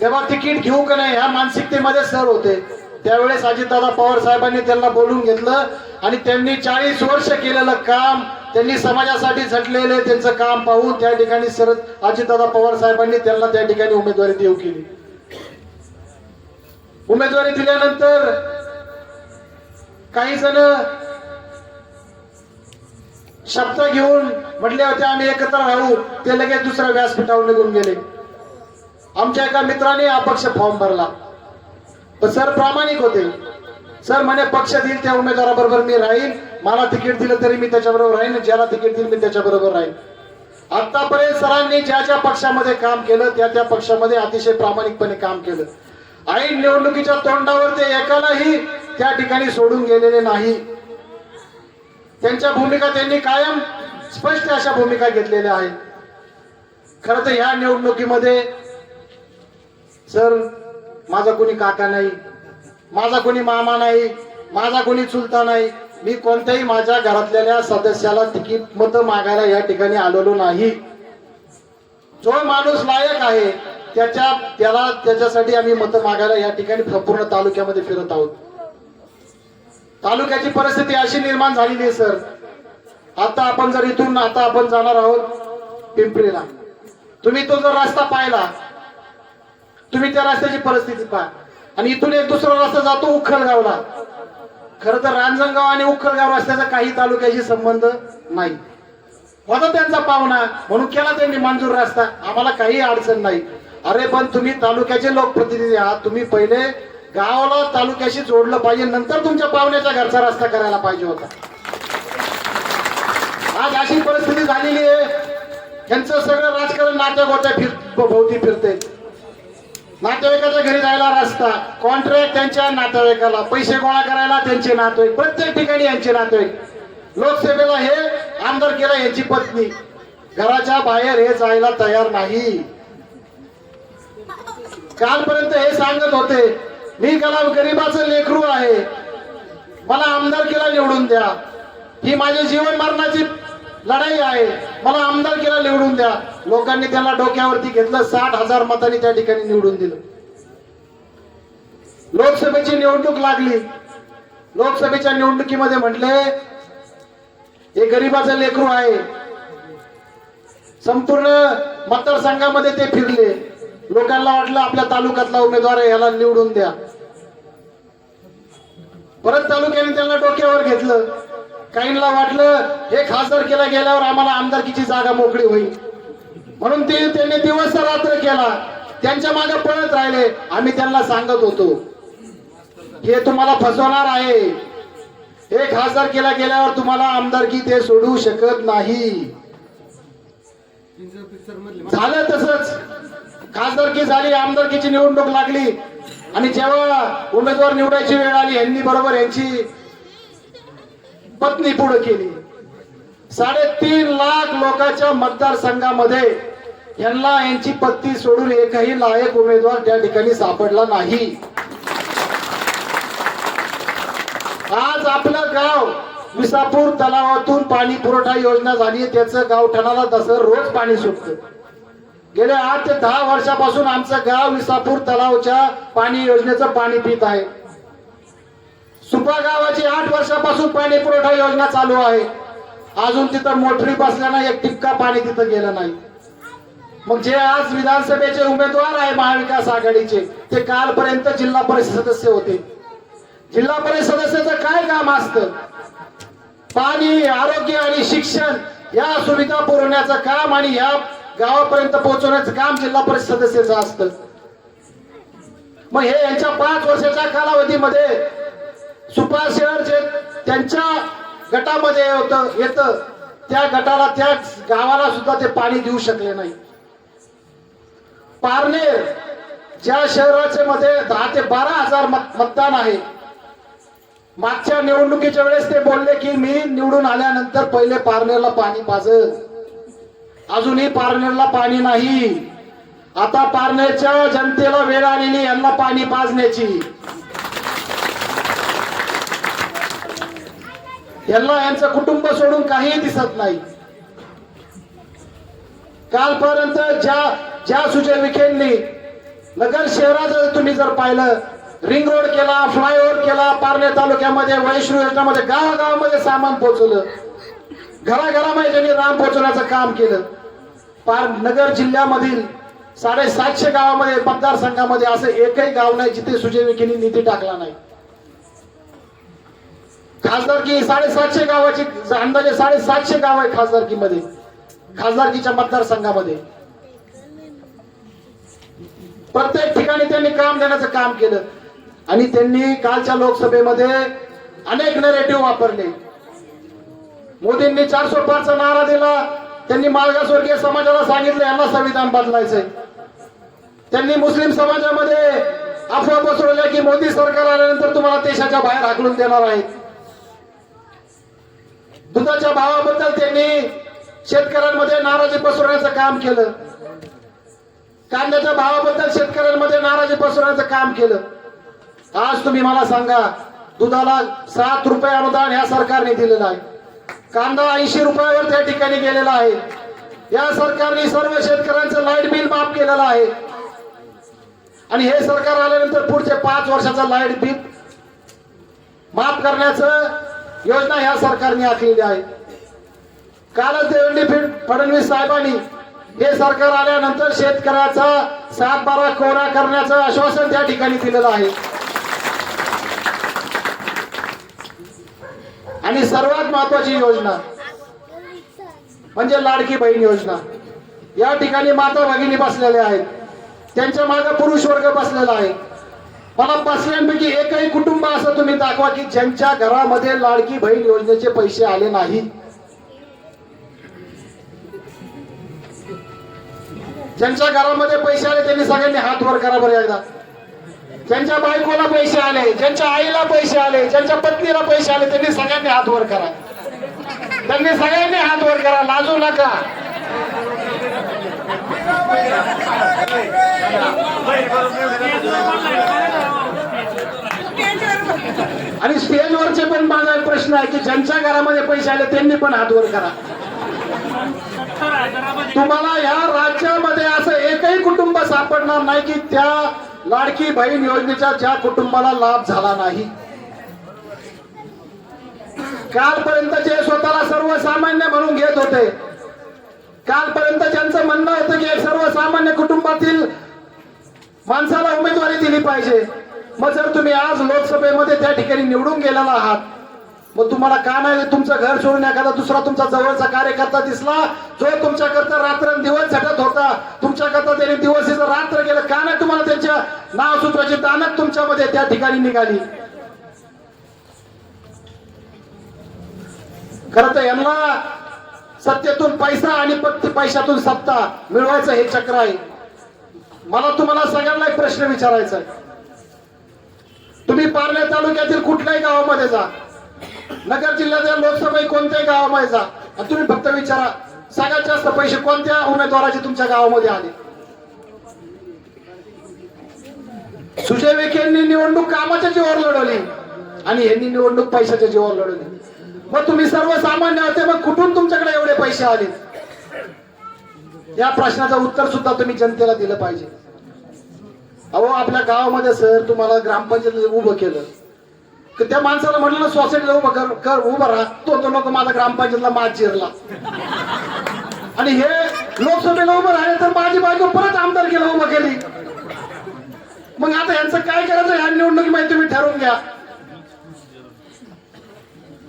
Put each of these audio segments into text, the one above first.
तेव्हा तिकीट घेऊ का नाही ह्या मानसिकतेमध्ये सर होते. त्यावेळेस अजितदादा पवार साहेबांनी त्यांना बोलून घेतलं आणि त्यांनी चाळीस वर्ष केलेलं काम त्यांनी समाजासाठी झटलेले त्यांचं काम पाहून त्या ठिकाणी सर अजितदादा पवार साहेबांनी त्यांना त्या ठिकाणी उमेदवारी देऊ केली. उमेदवारी दिल्यानंतर काही जण शब्द घेऊन म्हटले होते आम्ही एकत्र राहू. ते लगेच दुसऱ्या व्यासपीठावर निघून गेले. आमच्या एका मित्राने अपक्ष फॉर्म भरला. पण सर प्रामाणिक होते. सर म्हणे पक्ष देईल त्या उमेदवाराबरोबर मी राहील मला तिकीट दिलं तरी मी त्याच्याबरोबर राहीन. ज्याला तिकीट देईल मी त्याच्याबरोबर राहीन. आतापर्यंत सरांनी ज्या ज्या पक्षामध्ये काम केलं त्या त्या पक्षामध्ये अतिशय प्रामाणिकपणे काम केलं. ऐन निवडणुकीच्या तोंडावर ते एकालाही त्या ठिकाणी सोडून गेलेले नाही. त्यांच्या भूमिका त्यांनी कायम स्पष्ट अशा भूमिका घेतलेल्या आहेत. खरं तर ह्या निवडणुकीमध्ये सर माझा कोणी काका नाही माझा कोणी मामा नाही माझा कोणी चुलता नाही मी कोणत्याही माझ्या घरातल्या सदस्याला तिकीट मत मागायला या ठिकाणी आलेलो नाही. जो माणूस लायक आहे त्याच्या त्याला त्याच्यासाठी आम्ही मत मागायला या ठिकाणी संपूर्ण तालुक्यामध्ये फिरत आहोत. तालुक्याची परिस्थिती अशी निर्माण झालेली आहे सर. आता आपण जर इथून आता आपण जाणार आहोत पिंपरीला. तुम्ही तो जर रस्ता पाहिला तुम्ही त्या रस्त्याची परिस्थिती पहा. आणि इथून एक दुसरा रस्ता जातो उखलगावला. खर तर रांजणगाव आणि उखलगाव रस्त्याचा काही तालुक्याशी संबंध नाही. होता त्यांचा पाहुणा म्हणून केला त्यांनी मंजूर रस्ता. आम्हाला काही अडचण नाही. अरे पण तुम्ही तालुक्याचे लोकप्रतिनिधी आहात. तुम्ही पहिले गावाला तालुक्याशी जोडलं पाहिजे. नंतर तुमच्या पाहुण्याच्या घरचा रस्ता करायला पाहिजे होता. आज अशी परिस्थिती झालेली आहे. यांचं सगळं राजकारण नाट्या गोट्या फिर भोवती फिरते नातेवाईकाच्या घरी जायला रस्ता कॉन्ट्रॅक्ट त्यांच्या नातेवाईकाला पैसे गोळा करायला त्यांचे नातेवाईक प्रत्येक ठिकाणी यांचे नातेवाईक. लोकसभेला हे आमदार केला यांची पत्नी. घराच्या बाहेर हे जायला तयार नाही. कालपर्यंत हे सांगत होते मी कला गरीबाचं लेकरू आहे. मला आमदार केला निवडून द्या. ही माझी जीवन मरणाची लढाई आहे. मला आमदार केला निवडून द्या. लोकांनी त्याला डोक्यावरती घेतलं साठ हजार मतांनी त्या ठिकाणी निवडून दिलं. लोकसभेची निवडणूक लागली. लोकसभेच्या निवडणुकीमध्ये म्हटले हे गरीबाचं लेकरू आहे. संपूर्ण मतदारसंघामध्ये ते फिरले. लोकांना वाटलं आपल्या तालुक्यातला उमेदवार आहे याला निवडून द्या. परत तालुक्याने त्यांना डोक्यावर घेतलं. काहींना वाटलं हे खासदार केला गेल्यावर आम्हाला आमदारकीची जागा मोकळी होईल. म्हणून ते त्यांनी दिवस रात्र केला. त्यांच्या मागे पळत राहिले. आम्ही त्यांना सांगत होतो हे तुम्हाला फसवणार आहे. हे खासदार केला गेल्यावर तुम्हाला आमदारकी ते सोडू शकत नाही. झालं तसंच. खासदारकी झाली आमदारकीची निवडणूक लागली. आणि जेव्हा उमेदवार निवडायची वेळ आली यांनी बरोबर यांची पत्नी पुढे केली. साडेतीन लाख लोकांच्या मतदारसंघामध्ये यांना यांची पत्नी सोडून एकही लायक उमेदवार त्या ठिकाणी सापडला नाही. आज आपलं गाव विसापूर तलावातून पाणी पुरवठा योजना झाली त्याचं गाव ठणाला तसं रोज पाणी सुटतं. गेल्या आठ ते दहा वर्षापासून आमचं गाव विसापूर तलावच्या पाणी योजनेचं पाणी पित आहे. सुपा गावाची आठ वर्षापासून पाणी पुरवठा योजना चालू आहे. अजून तिथं मोटरी बसल्यानं एक टिपका पाणी तिथं गेलं नाही. मग जे आज विधानसभेचे उमेदवार आहे महाविकास आघाडीचे ते कालपर्यंत जिल्हा परिषद सदस्य होते. जिल्हा परिषद सदस्याचं काय काम असतं? पाणी आरोग्य आणि शिक्षण या सुविधा पुरवण्याचं काम आणि या गावापर्यंत पोहोचवण्याचं काम जिल्हा परिषद सदस्याचं असतं. मग हे यांच्या पाच वर्षाच्या कालावधीमध्ये सुपा शहर जे त्यांच्या गटामध्ये होतं येतं. त्या गटाला त्या गावाला सुद्धा ते पाणी देऊ शकले नाही. पारनेर ज्या शहराचे मध्ये दहा ते बारा हजार मतदान आहे. मागच्या निवडणुकीच्या वेळेस ते बोलले की मी निवडून आल्यानंतर पहिले पारनेरला पाणी पाजत अजूनही पारनेरला पाणी नाही. आता पारनेरच्या जनतेला वेळ आलेली यांना पाणी पाजण्याची. यांना यांचं कुटुंब सोडून काहीही दिसत नाही. कालपर्यंत ज्या ज्या सुजय विखेंनी नगर शहरात तुम्ही जर पाहिलं रिंग रोड केला फ्लायओव्हर केला पारणे तालुक्यामध्ये वैष्णव योजनामध्ये गावागावामध्ये सामान पोहोचवलं घराघरामध्ये त्यांनी राम पोहोचवण्याचं काम केलं. पार नगर जिल्ह्यामधील साडेसातशे गावामध्ये मतदारसंघामध्ये असं एकही गाव नाही जिथे सुजय विखेंनी निधी टाकला नाही. खासदारकी साडेसातशे गावाची अंदाजे साडेसातशे गाव आहे खासदारकीमध्ये. खासदारकीच्या मतदारसंघामध्ये. प्रत्येक ठिकाणी त्यांनी काम देण्याचं काम केलं. आणि त्यांनी कालच्या लोकसभेमध्ये अनेक नेरेटिव्ह वापरले. मोदींनी चारशे पाचचा नारा दिला. त्यांनी मागासवर्गीय समाजाला सांगितलं यांना संविधान बदलायचंय. त्यांनी मुस्लिम समाजामध्ये अफवा पसरवल्या की मोदी सरकार आल्यानंतर तुम्हाला देशाच्या बाहेर हाकलून देणार आहे दुधाच्या भावाबद्दल त्यांनी शेतकऱ्यांमध्ये नाराजी पसरवण्याचं काम केलं. कांद्याच्या भावाबद्दल शेतकऱ्यांमध्ये नाराजी पसरवण्याचं काम केलं. आज तुम्ही मला सांगा दुधाला सात रुपये अनुदान ह्या सरकारने दिलेलं आहे. कांदा ऐंशी रुपयावर त्या ठिकाणी गेलेला आहे. या सरकारने सर्व शेतकऱ्यांचं लाइट बिल माफ केलेलं आहे. आणि हे सरकार आल्यानंतर पुढचे पाच वर्षाचं लाइट बिल माफ करण्याचं योजना ह्या सरकारने आखलेली आहे. कालच देवेंद्र फडणवीस साहेबांनी हे सरकार आल्यानंतर शेतकऱ्याचा सात बारा कोरा करण्याचं आश्वासन त्या ठिकाणी दिलेलं आहे. आणि सर्वात महत्वाची योजना म्हणजे लाडकी बहीण योजना. या ठिकाणी माता भगिनी बसलेल्या आहेत. त्यांच्या मागे पुरुष वर्ग बसलेला आहे. मला बसल्यापैकी एकही कुटुंब असं तुम्ही दाखवा की ज्यांच्या घरामध्ये लाडकी बहीण योजनेचे पैसे आले नाही. ज्यांच्या घरामध्ये पैसे आले त्यांनी सगळ्यांनी हात वर करा बरं एकदा. ज्यांच्या बायकोला पैसे आले ज्यांच्या आईला पैसे आले ज्यांच्या पत्नीला पैसे आले त्यांनी सगळ्यांनी हात वर करा. त्यांनी सगळ्यांनी हात वर करा लाजू नका. आणि स्टेजवरचे पण माझा प्रश्न आहे की ज्यांच्या घरामध्ये पैसे आले त्यांनी पण हात वर करा. तुम्हाला या राज्यामध्ये असं एकही कुटुंब सापडणार नाही की त्या लाडकी बहीण योजनेच्या ज्या कुटुंबाला लाभ झाला नाही. कालपर्यंत जे स्वतःला सर्वसामान्य म्हणून घेत होते. कालपर्यंत ज्यांचं म्हणणं होतं की सर्वसामान्य कुटुंबातील माणसाला उमेदवारी दिली पाहिजे मग जर तुम्ही आज लोकसभेमध्ये त्या ठिकाणी निवडून गेलेला आहात मग तुम्हाला का नाही तुमचं घर सोडून एखादा दुसरा तुमचा जवळचा कार्यकर्ता दिसला जो तुमच्याकरता रात्र दिवस झटत होता तुमच्याकरता त्याने दिवस रात्र गेलं का नाही तुम्हाला त्यांच्या नाव सुचवायची दानत तुमच्यामध्ये त्या ठिकाणी निघाली? खर तर यांना सत्तेतून पैसा आणि पैशातून सत्ता मिळवायचं हे चक्र आहे. मला तुम्हाला सगळ्यांना एक प्रश्न विचारायचा आहे. तुम्ही पारण्या तालुक्यातील कुठल्याही गावामध्ये जा. नगर जिल्ह्याच्या लोकसभा कोणत्याही गावामध्ये जा. आणि तुम्ही फक्त विचारा सगळ्यात जास्त पैसे कोणत्या उमेदवाराचे तुमच्या गावामध्ये आले? सुजय विखे यांनी निवडणूक कामाच्या जीवावर लढवली आणि यांनी निवडणूक पैशाच्या जीवावर लढवली. मग तुम्ही सर्वसामान्य होते मग कुठून तुमच्याकडे एवढे पैसे आले? या प्रश्नाचं उत्तर सुद्धा तुम्ही जनतेला दिलं पाहिजे. अहो आपल्या गावामध्ये सर तुम्हाला ग्रामपंचायत उभं केलं. तर त्या माणसाला म्हटलं ना सोसायटीला उभं कर कर उभं राहा. तो तो माझा ग्रामपंचायतला मात जिरला. आणि हे लोकसभेला उभं राहिले तर माझी बायको परत आमदार केलं उभं केली. मग आता यांचं काय करायचं? ह्या निवडणुकीमध्ये तुम्ही ठरवून घ्या.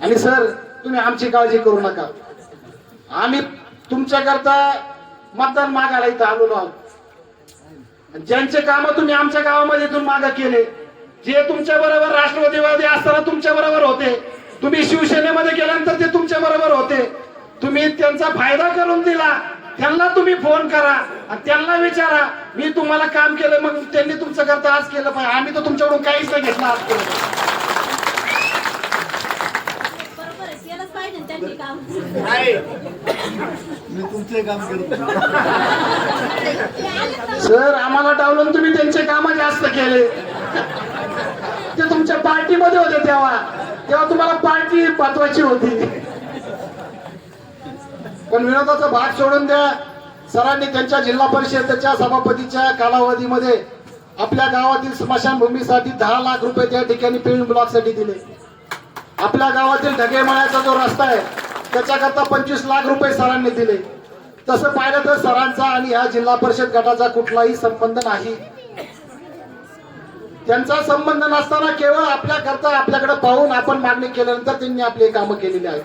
आणि सर तुम्ही आमची काळजी करू नका. आम्ही तुमच्याकरता मतदान मागायला इथं आलो आहोत. ज्यांचे काम तुम्ही आमच्या गावामध्ये इथून माग केले जे तुमच्या बरोबर राष्ट्रवादीवादी असताना तुमच्या बरोबर होते तुम्ही शिवसेनेमध्ये गेल्यानंतर ते तुमच्या बरोबर होते. तुम्ही त्यांचा फायदा करून दिला त्यांना तुम्ही फोन करा आणि त्यांना विचारा मी तुम्हाला काम केलं मग त्यांनी तुमचं करता आज केलं पाहिजे आम्ही तर तुमच्याकडून काहीच नाही घेतलं आज केलं आहे केलंच मी तुमचे काम करतो. सर आम्हाला डावलून तुम्ही त्यांचे काम जास्त केले. ते तुमच्या पार्टीमध्ये होते तेव्हा. तेव्हा तुम्हाला पार्टी पाठवायची होती. पण विनोदाचा भाग सोडून द्या. सरांनी त्यांच्या जिल्हा परिषदेच्या सभापतीच्या कालावधीमध्ये आपल्या गावातील स्मशानभूमीसाठी दहा लाख रुपये त्या ठिकाणी पेविंग ब्लॉकसाठी दिले. आपल्या गावातील ढगेमाळ्याचा जो रस्ता आहे त्याच्याकरता पंचवीस लाख रुपये सरांनी दिले. तसं पाहिलं तर सरांचा आणि ह्या जिल्हा परिषद गटाचा कुठलाही संबंध नाही. त्यांचा संबंध नसताना केवळ आपल्या करता आपल्याकडे पाहून आपण मागणी केल्यानंतर त्यांनी आपली कामं केलेली आहेत.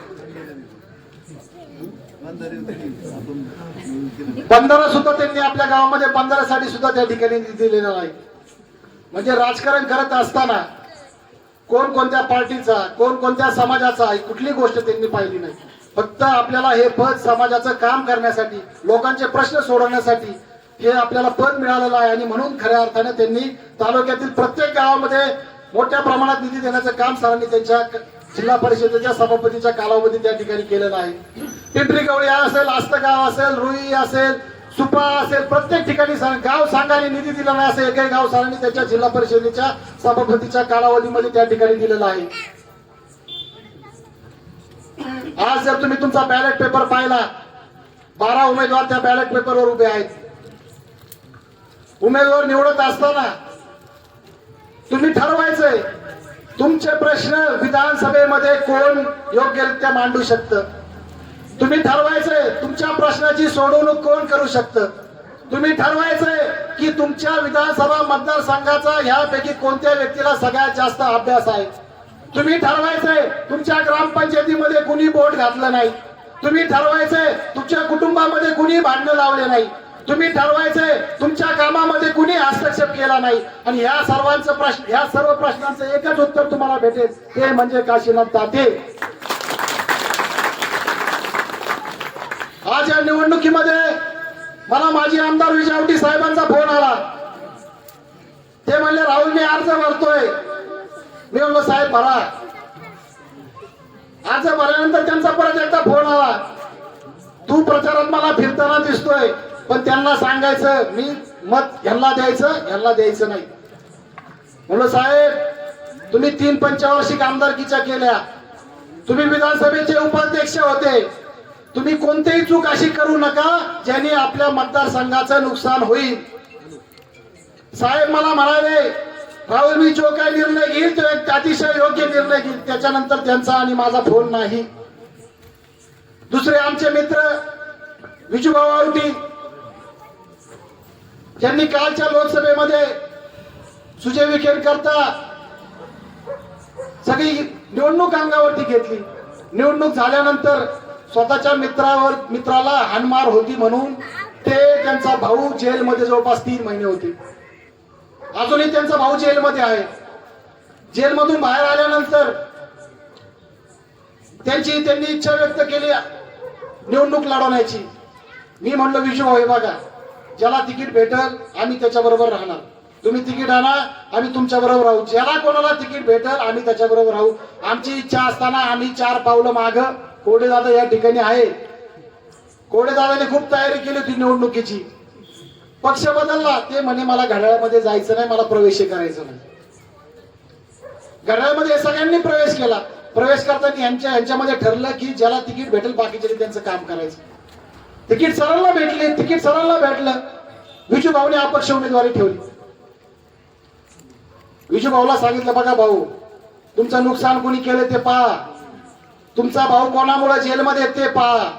बंधारा सुद्धा त्यांनी आपल्या गावामध्ये बंधाऱ्यासाठी सुद्धा त्या ठिकाणी दिलेलं दिलेला नाही. म्हणजे राजकारण करत असताना कोण कोणत्या पार्टीचा कोण कोणत्या समाजाचा ही कुठली गोष्ट त्यांनी पाहिली नाही. फक्त आपल्याला हे पद समाजाचं काम करण्यासाठी लोकांचे प्रश्न सोडवण्यासाठी हे आपल्याला पद मिळालेलं आहे. आणि म्हणून खऱ्या अर्थाने त्यांनी तालुक्यातील प्रत्येक गावामध्ये मोठ्या प्रमाणात निधी देण्याचं काम सरांनी त्यांच्या जिल्हा परिषदेच्या सभापतीच्या कालावधी त्या ठिकाणी केलेलं आहे. पिंपरी गवळी असेल आस्तगाव असेल रुई असेल सुपा असेल प्रत्येक ठिकाणी गाव सांगाने निधी दिला नाही असं एकही गाव सरांनी त्याच्या जिल्हा परिषदेच्या सभापतीच्या कालावधीमध्ये त्या ठिकाणी दिलेलं आहे. आज जर तुम्ही तुमचा बॅलेट पेपर पाहिला बारा उमेदवार त्या बॅलेट पेपरवर उभे आहेत. उमेदवार निवडत असताना तुम्ही ठरवायचंय तुमचे प्रश्न विधानसभेमध्ये कोण योग्यरित्या मांडू शकतं? तुम्ही ठरवायचंय तुमच्या प्रश्नाची सोडवणूक कोण करू शकतं? तुम्ही ठरवायचंय की तुमच्या विधानसभा मतदारसंघाचा ह्यापैकी कोणत्या व्यक्तीला सगळ्यात जास्त अभ्यास आहे? तुम्ही ठरवायचंय तुमच्या ग्रामपंचायतीमध्ये कुणी बोट घातलं नाही. तुम्ही ठरवायचंय तुमच्या कुटुंबामध्ये कुणी भांडणं लावले नाही. तुम्ही ठरवायचंय तुमच्या कामामध्ये कुणी हस्तक्षेप केला नाही. आणि ह्या सर्वांचं प्रश्न ह्या सर्व प्रश्नांचं एकच उत्तर तुम्हाला भेटेल ते म्हणजे काशीनाथ ताते आज या निवडणुकीमध्ये मला माजी आमदार विजावटी साहेबांचा फोन आला. ते म्हणले राहुल मी अर्ज भरतोय. मी म्हणलो साहेब भरा. अर्ज भरल्यानंतर त्यांचा परत एकदा फोन आला. तू प्रचारात मला फिरताना दिसतोय पण त्यांना सांगायचं मी मत ह्यांना द्यायचं ह्यांना द्यायचं नाही. म्हणलं साहेब तुम्ही तीन पंचवार्षिक आमदारकीच्या केल्या. तुम्ही विधानसभेचे उपाध्यक्ष होते. तुम्ही कोणतीही चूक अशी करू नका ज्याने आपल्या मतदारसंघाचं नुकसान होईल. साहेब मला म्हणाले राहुल मी जो काय निर्णय घेईल तो एक अतिशय योग्य निर्णय घेईल. त्याच्यानंतर त्यांचा आणि माझा फोन नाही. दुसरे आमचे मित्र विजूभाऊ आवटी ज्यांनी कालच्या लोकसभेमध्ये सुजय विखेर करता सगळी निवडणूक अंगावरती घेतली. निवडणूक झाल्यानंतर स्वतःच्या मित्रावर मित्राला हानमार होती म्हणून ते त्यांचा भाऊ जेलमध्ये जवळपास तीन महिने होते. अजूनही त्यांचा भाऊ जेलमध्ये आहे. जेलमधून बाहेर आल्यानंतर त्यांची त्यांनी इच्छा व्यक्त केली निवडणूक लढवण्याची. मी म्हणलो विजू भाऊ हे बघा ज्याला तिकीट भेटल आम्ही त्याच्याबरोबर राहणार. तुम्ही तिकीट आणा आम्ही तुमच्याबरोबर राहू. ज्याला कोणाला तिकीट भेटल आम्ही त्याच्याबरोबर राहू. आमची इच्छा असताना आम्ही चार पावलं मागं कोडे दादा या ठिकाणी आहे. कोडे दादाने खूप तयारी केली होती निवडणुकीची. पक्ष बदलला ते म्हणे मला घड्याळामध्ये जायचं नाही मला प्रवेश करायचं नाही. घड्याळामध्ये सगळ्यांनी प्रवेश केला. प्रवेश करताना यांच्या यांच्यामध्ये ठरलं की ज्याला तिकीट भेटेल बाकीचे त्यांचं काम करायचं. तिकीट सरांना भेटले तिकीट सरांना भेटलं. विजू भाऊने अपक्ष उमेदवारी ठेवली. विजू भाऊला सांगितलं बघा भाऊ तुमचं नुकसान कोणी केलं ते पहा. तुमचा भाऊ कोणामुळे जेलमध्ये ते पहा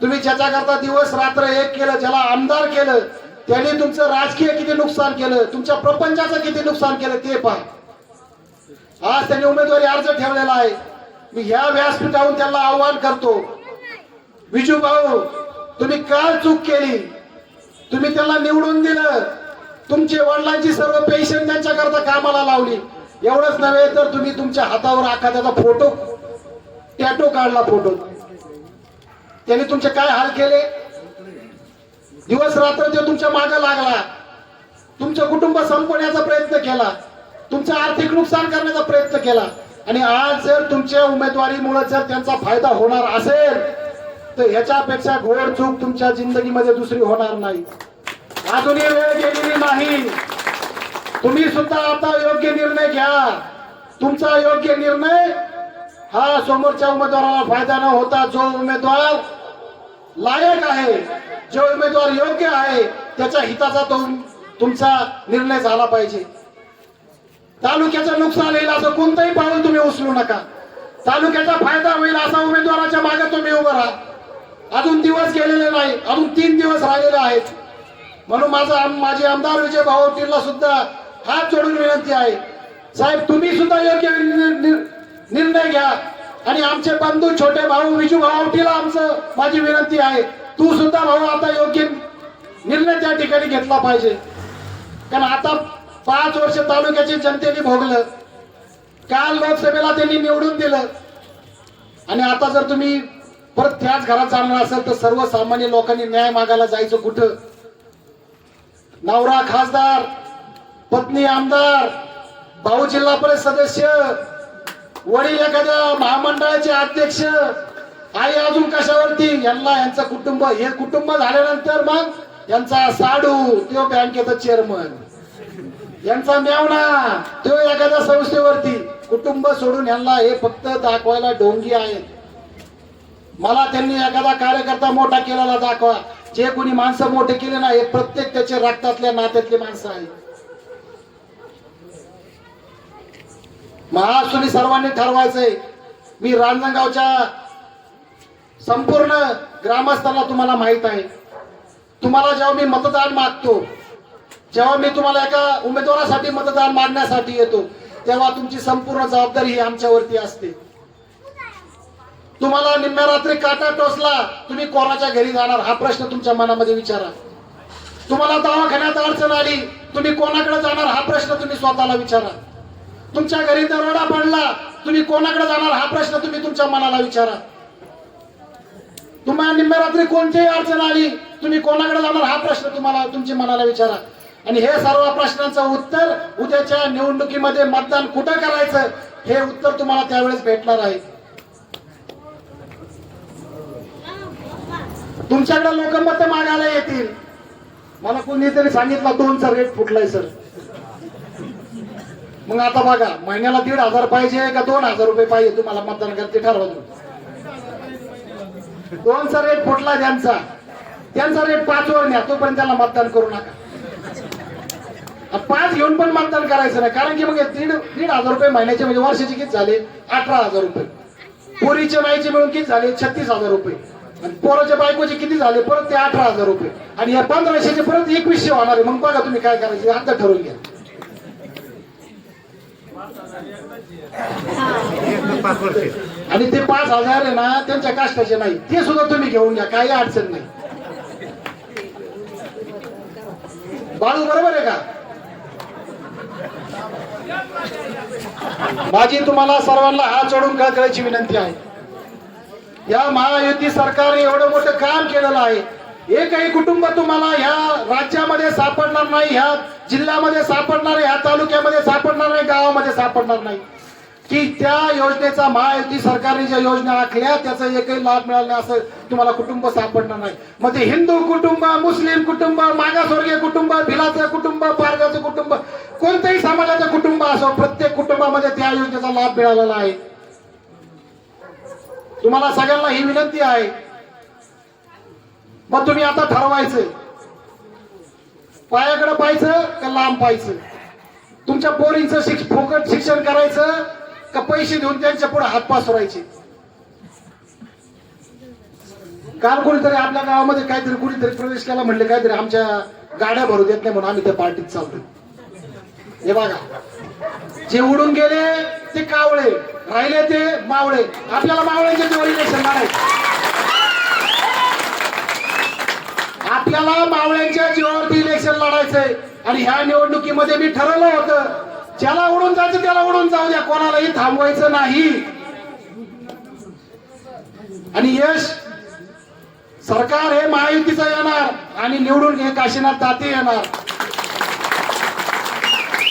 तुम्ही ज्याच्याकरता दिवस रात्र एक केलं ज्याला आमदार केलं त्याने तुमचं राजकीय किती नुकसान केलं तुमच्या प्रपंचाचं किती नुकसान केलं ते पहा आज त्यांनी उमेदवारी अर्ज ठेवलेला आहे. मी ह्या व्यासपीठावरून त्यांना आव्हान करतो. विजू भाऊ तुम्ही काय चूक केली? तुम्ही त्यांना निवडून दिलं. तुमचे वडिलांची सर्व पेन्शन त्यांच्याकरता कामाला लावली. एवढंच नव्हे तर तुम्ही तुमच्या हातावर आखा त्याचा फोटो टॅटो काढला फोटो. त्यांनी तुमचे काय हाल केले? दिवस रात्र ते तुमच्या मागे लागला. तुमचं कुटुंब संपवण्याचा प्रयत्न केला. तुमचं आर्थिक नुकसान करण्याचा प्रयत्न केला. आणि आज जर तुमच्या उमेदवारीमुळे जर त्यांचा फायदा होणार असेल तर ह्याच्यापेक्षा घोड चूक तुमच्या जिंदगीमध्ये दुसरी होणार नाही. अजूनही वेळ गेलेली नाही. तुम्ही सुद्धा आता योग्य निर्णय घ्या. तुमचा योग्य निर्णय हा समोरच्या उमेदवाराला फायदा न होता जो उमेदवार लायक आहे जो उमेदवार योग्य आहे त्याच्या हिताचा तो तुमचा निर्णय झाला पाहिजे. तालुक्याचं नुकसान होईल असं कोणतंही पाऊल तुम्ही उचलू नका. तालुक्याचा फायदा होईल असा उमेदवाराच्या मागे तुम्ही उभं राहा. अजून दिवस गेलेले नाही अजून तीन दिवस राहिलेले आहेत. म्हणून माझा माझे आमदार विजय भाऊ सुद्धा हात जोडून विनंती आहे. साहेब तुम्ही सुद्धा योग्य निर्णय घ्या. आणि आमचे बंधू छोटे भाऊ विजू भाऊ आमचं माझी विनंती आहे. तू सुद्धा भाऊ आता योग्य निर्णय त्या ठिकाणी घेतला पाहिजे. कारण आता पाच वर्ष तालुक्याची जनतेने भोगलं. काल लोकसभेला त्यांनी निवडून दिलं. आणि आता जर तुम्ही परत त्याच घरात जाणार असेल तर सर्वसामान्य लोकांनी न्याय मागायला जायचं कुठं? नवरा खासदार पत्नी आमदार भाऊ जिल्हा परिषद सदस्य वडील एखाद्या महामंडळाचे अध्यक्ष आई अजून कशावरती? यांना यांचं कुटुंब हे कुटुंब झाल्यानंतर मग यांचा साडू तो बँकेचा चेअरमन यांचा मेवणा तो एखाद्या संस्थेवरती. कुटुंब सोडून यांना हे फक्त दाखवायला डोंगी आहेत. मला त्यांनी एखादा कार्यकर्ता मोठा केलेला दाखवा. जे कोणी माणसं मोठे केले ना हे प्रत्येक त्याचे रक्तातल्या नात्यातले माणसं आहेत. महाराज तुम्ही सर्वांनी ठरवायचंय. मी रांजणगावच्या संपूर्ण ग्रामस्थांना तुम्हाला माहीत आहे. तुम्हाला जेव्हा मी मतदान मागतो जेव्हा मी तुम्हाला एका उमेदवारासाठी मतदान मागण्यासाठी येतो तेव्हा तुमची संपूर्ण जबाबदारी ही आमच्यावरती असते. तुम्हाला निम्म्या रात्री काटा टोचला तुम्ही कोणाच्या घरी जाणार? हा प्रश्न तुमच्या मनामध्ये विचारा. तुम्हाला दवाखान्यात अडचण आली तुम्ही कोणाकडे जाणार? हा प्रश्न तुम्ही स्वतःला विचारा. तुमच्या घरी दरोडा पडला. तुम्ही कोणाकडे जाणार? हा प्रश्न तुम्ही तुमच्या मनाला विचारा. तुम्हाला निम्म्या रात्री कोणतीही अडचण आली तुम्ही कोणाकडे जाणार? हा प्रश्न तुम्हाला तुमच्या मनाला विचारा. आणि हे सर्व प्रश्नांचं उत्तर उद्याच्या निवडणुकीमध्ये मतदान कुठं करायचं हे उत्तर तुम्हाला त्यावेळेस भेटणार आहे. तुमच्याकडे लोकमत मागायला येतील. मला कोणीतरी सांगितलं दोनचा रेट फुटलाय सर. मग आता बघा महिन्याला दीड हजार पाहिजे का दोन हजार रुपये पाहिजे तुम्हाला मतदान करते ठरवा तुम्ही. दोनचा रेट फुटला त्यांचा. त्यांचा रेट पाच वर न्या तोपर्यंत त्याला मतदान करू नका. पाच घेऊन पण मतदान करायचं नाही कारण की मग दीड दीड हजार रुपये महिन्याचे म्हणजे वर्षाचे किती झाले? अठरा हजार रुपये. पोरीचे बाईचे मिळून किती झाले? छत्तीस हजार रुपये. आणि पोराच्या बायकोचे किती झाले? परत ते अठरा हजार रुपये. आणि या पंधराशेचे परत एकवीसशे होणार आहे. मग बघा तुम्ही काय करायचे आता ठरवून घ्या. आणि ते पाच हजार आहे ना त्यांच्या काष्टाचे नाही. ते सुद्धा तुम्ही घेऊन घ्या काही अडचण नाही. बाळू बरोबर आहे का? माझी तुम्हाला सर्वांना हात चढून कळकळायची विनंती आहे. या महायुती सरकारने एवढं मोठं काम केलेलं आहे. एकही कुटुंब तुम्हाला ह्या राज्यामध्ये सापडणार नाही ह्या जिल्ह्यामध्ये सापडणार नाही ह्या तालुक्यामध्ये सापडणार नाही गावामध्ये सापडणार नाही. की त्या योजनेचा महायुती सरकारने ज्या योजना आखल्या त्याचा एकही लाभ मिळाला असं तुम्हाला कुटुंब सापडणार नाही. मग ते हिंदू कुटुंब मुस्लिम कुटुंब मागासवर्गीय कुटुंब भिलाचं कुटुंब पारगाचं कुटुंब कोणत्याही समाजाचं कुटुंब असो प्रत्येक कुटुंबामध्ये त्या योजनेचा लाभ मिळालेला आहे. तुम्हाला सगळ्यांना ही विनंती आहे. मग तुम्ही आता ठरवायचं. पायाकडे पाहायचं का लांब पाहायचं? तुमच्या पोरींचं शिक्ष फुकट शिक्षण करायचं का पैसे देऊन त्यांच्या पुढे हात पसरायचे? काल कोणीतरी आपल्या गावामध्ये काहीतरी कुणीतरी प्रवेश केला म्हणले काहीतरी आमच्या गाड्या भरू देत नाही म्हणून आम्ही त्या पार्टीत चालतो हे बघा. जे उडून गेले ते कावळे. राहिले ते मावळे. आपल्याला मावळ्यांच्या जवळ इलेक्शन लढायचं आपल्याला मावळ्यांच्या जीवावरती इलेक्शन लढायचंय. आणि ह्या निवडणुकीमध्ये मी ठरवलं होतं ज्याला उडून जायचं त्याला उडून जाऊ द्या कोणालाही थांबवायचं नाही. आणि यश सरकार हे महायुतीचं येणार आणि निवडून हे काशीनाथ ताते येणार.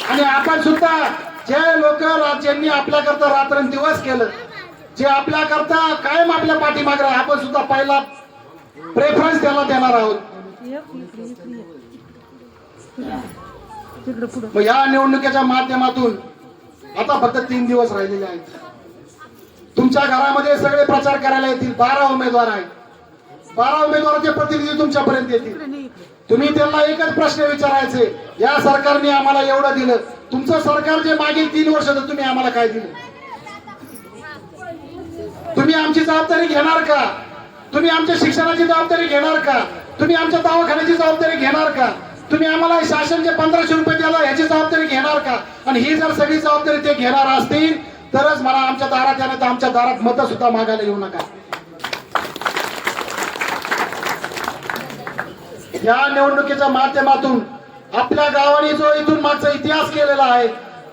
आणि आपण सुद्धा जे लोक राज्यांनी आपल्याकरता रात्रंदिवस केलं जे आपल्याकरता कायम आपल्या पाठीमागे आपण सुद्धा पहिला प्रेफरन्स त्याला देणार आहोत. मग या निवडणुकीच्या माध्यमातून आता फक्त तीन दिवस राहिलेले आहेत. तुमच्या घरामध्ये सगळे प्रचार करायला येतील. बारा उमेदवार आहेत. बारा उमेदवारांचे प्रतिनिधी तुमच्यापर्यंत येतील. तुम्ही त्यांना एकच प्रश्न विचारायचे. या सरकारने आम्हाला एवढं दिलं. तुमचं सरकार जे मागील तीन वर्ष तुम्ही आम्हाला काय दिलं? तुम्ही आमची जबाबदारी घेणार का? तुम्ही आमच्या शिक्षणाची जबाबदारी घेणार का? तुम्ही आमच्या दवाखान्याची जबाबदारी घेणार का? तुम्ही आम्हाला शासनचे पंधराशे रुपये द्याला याची जबाबदारी घेणार का? आणि ही जर सगळी जबाबदारी ते घेणार असतील तरच मला आमच्या दारात यानं तर आमच्या दारात मतं सुद्धा मागायला येऊ नका. या निवडणुकीच्या माध्यमातून आपल्या गावाने जो इथून मागचा इतिहास केलेला आहे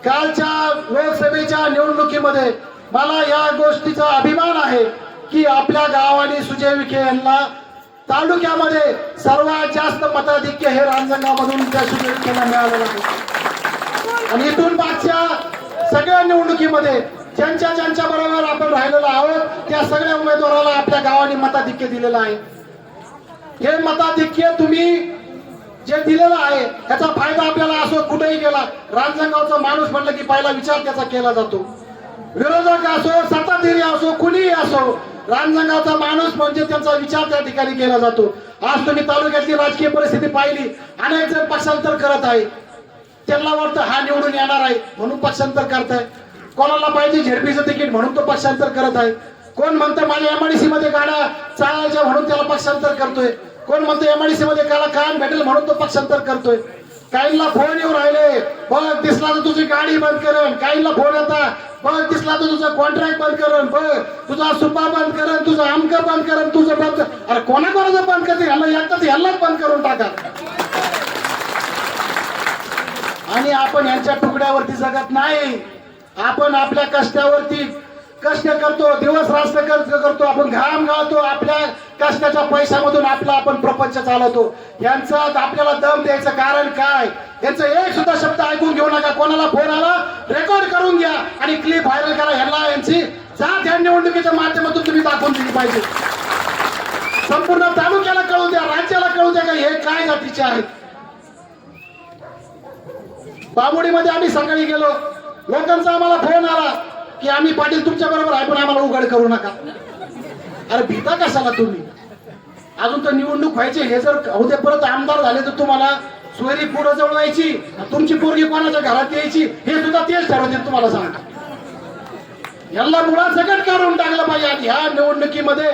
कालच्या लोकसभेच्या निवडणुकीमध्ये मला या गोष्टीचा अभिमान आहे की आपल्या गावाने सुजय विखे यांना तालुक्यामध्ये सर्वात जास्त मताधिक्य हे रांजणगावमधून त्या सुजय मिळालेलं आहे. आणि इथून मागच्या सगळ्या निवडणुकीमध्ये ज्यांच्या ज्यांच्या बरोबर आपण राहिलेलो आहोत त्या सगळ्या उमेदवाराला आपल्या गावाने मताधिक्य दिलेलं आहे. हे मताधिक्य तुम्ही जे दिलेलं आहे त्याचा फायदा आपल्याला असो कुठेही गेला रांजणगावचा माणूस म्हणलं की पहिला विचार त्याचा केला जातो. विरोधक असो सत्ताधारी असो कुणीही असो रांजणगावचा माणूस म्हणजे त्यांचा विचार त्या ठिकाणी केला जातो. आज तुम्ही तालुक्यातली राजकीय परिस्थिती पाहिली अनेक जण पक्षांतर करत आहे. त्यांना वाटतं हा निवडून येणार आहे म्हणून पक्षांतर करताय. कोणाला पाहिजे झेडपीचं तिकीट म्हणून तो पक्षांतर करत आहे. कोण म्हणतं माझ्या एमआयडीसी मध्ये गाड्या चालायच्या म्हणून त्याला पक्षांतर करतोय? कोण म्हणतो एमआयडीसी मध्ये काला काम भेटेल म्हणून तो पक्षांतर करतोय? काहींना फोन येऊ राहिले बघ दिसला तर तुझी गाडी बंद करेन काहींना फोन येतात बघ दिसला तर तुझा कॉन्ट्रॅक्ट बंद करेन बघ तुझा सुपा बंद करेन तुझं आमक बंद करेन तुझं बंद अरे कोणा कोणाचं बंद करते ह्याला एकटाच ह्यालाच बंद करून टाका. आणि आपण यांच्या तुकड्यावरती जगत नाही. आपण आपल्या कष्टावरती कष्ट करतो दिवस रात्र करतो आपण घाम घालतो आपल्या कष्टाच्या पैशामधून आपला आपण प्रपंच चालवतो. यांचा आपल्याला दम द्यायचं कारण काय? यांचं एक सुद्धा शब्द ऐकून घेऊ नका. कोणाला फोन आला रेकॉर्ड करून घ्या आणि क्लिप व्हायरल करा. ह्यांना यांची जात या निवडणुकीच्या माध्यमातून तुम्ही दाखवून दिली पाहिजे. संपूर्ण तालुक्याला कळू द्या राज्याला कळू द्या का हे काय जातीचे आहेत. बाबुडीमध्ये आम्ही सकाळी गेलो. लोकांचा आम्हाला फोन आला. की आम्ही पाटील तुमच्या बरोबर आहे पण आम्हाला उघड करू नका. अरे भीता कशाला तुम्ही? अजून तर निवडणूक व्हायची हे जर उद्या परत आमदार झाले तर तुम्हाला सोयरी पुढे जवळवायची तुमची पोरगी कोणाच्या घरात यायची हे सुद्धा तेच ठरवतील तुम्हाला सांगा यांना मुळात सकट काढून टाकलं पाहिजे. आणि ह्या निवडणुकीमध्ये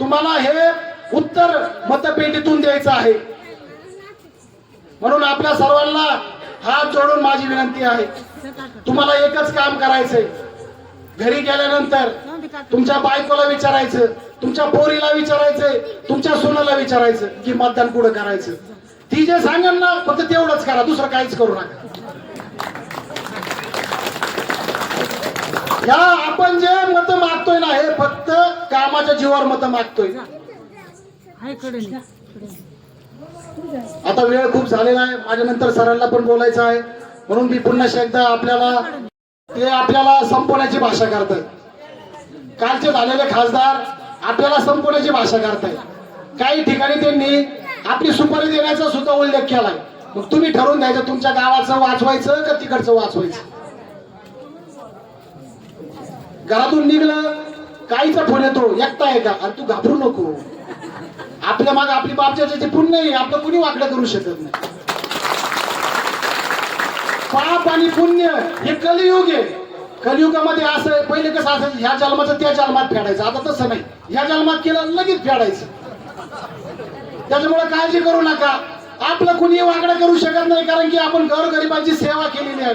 तुम्हाला हे उत्तर मतपेटीतून द्यायचं आहे. म्हणून आपल्या सर्वांना हात जोडून माझी विनंती आहे. तुम्हाला एकच काम करायचंय. घरी गेल्यानंतर तुमच्या बायकोला विचारायचं तुमच्या पोरीला विचारायचंय तुमच्या सोनाला विचारायचं की मतदान कुठं करायचं. ती जे सांगेल ना फक्त तेवढंच करा दुसरं काहीच करू नका. या आपण जे मत मागतोय ना हे फक्त कामाच्या जीवावर मत मागतोय. आता वेळ खूप झालेला आहे. माझ्या नंतर सरांना पण बोलायचं आहे. म्हणून मी पुन्हा एकदा आपल्याला ते आपल्याला संपवण्याची भाषा करतात कालचे झालेले खासदार आपल्याला संपवण्याची भाषा करताय काही ठिकाणी त्यांनी आपली सुपारी देण्याचा सुद्धा उल्लेख केलाय. मग तुम्ही ठरवून द्यायचं तुमच्या गावाचं वाचवायचं का तिकडचं वाचवायचं? घरातून निघलं काहीचा फोन येतो एकटा आहे का? आणि तू घाबरू नको. आपल्या माग आपली बापच्या पुण्य आहे आपलं कुणी वाकडं करू शकत नाही? पाप आणि पुण्य हे कलियुग आहे. कलियुगामध्ये असं आहे, पहिले कसं असायचं ह्या जन्माचं त्या जन्मात फेडायचं. आता तसं नाही. ह्या जन्मात केलं लगेच फेडायचं. त्याच्यामुळे काळजी करू नका. आपलं कुणी वाकडं करू शकत नाही कारण की आपण गरीबांची सेवा केलेली आहे.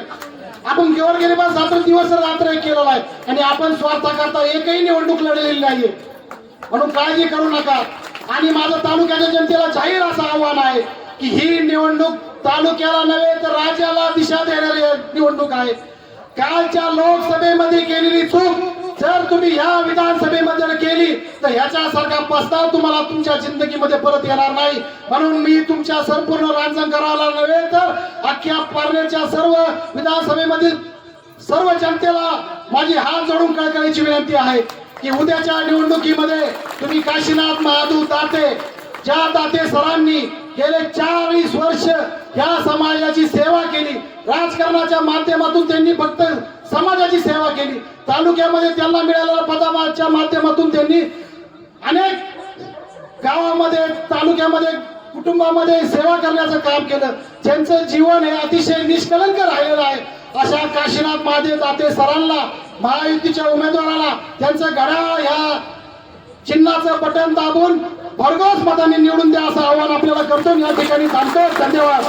आपण गरिबांचा रात्र दिवस रात्र केलेला आहे. आणि आपण स्वार्थाकरता एकही निवडणूक लढलेली नाहीये. म्हणून काळजी करू नका. आणि माझं तालुक्याच्या जनतेला जाहीर असं आव्हान आहे की ही निवडणूक तालुक्याला नव्हे तर राज्याला दिशा देणारी निवडणूक आहे. कालच्या लोकसभेमध्ये केलेली चूक जर तुम्ही ह्या विधानसभेमध्ये केली तर ह्याच्यासारखा प्रस्ताव तुम्हाला तुमच्या जिंदगीमध्ये परत येणार नाही. म्हणून मी तुमच्या संपूर्ण रांजणकराला नव्हे तर अख्ख्या पारनेरच्या सर्व विधानसभेमधील सर्व जनतेला माझी हात जोडून कळकळीची विनंती आहे की उद्याच्या निवडणुकीमध्ये तुम्ही काशीनाथ महादू ताते ज्या ताते सरांनी गेले चाळीस वर्ष या समाजाची सेवा केली. राजकारणाच्या माध्यमातून त्यांनी फक्त समाजाची सेवा केली. तालुक्यामध्ये त्यांना मिळालेल्या पदाच्या माध्यमातून त्यांनी अनेक गावामध्ये तालुक्यामध्ये कुटुंबामध्ये सेवा करण्याचं काम केलं. ज्यांचं जीवन हे अतिशय निष्कलंक राहिलेलं आहे. अशा काशीनाथ महादेव दाते सरांना महायुतीच्या उमेदवाराला त्यांचं घड्याळ ह्या चिन्हाचं बटन दाबून भरघोस मतांनी निवडून द्या असं आव्हान आपल्याला करतो. या ठिकाणी सांगतो धन्यवाद.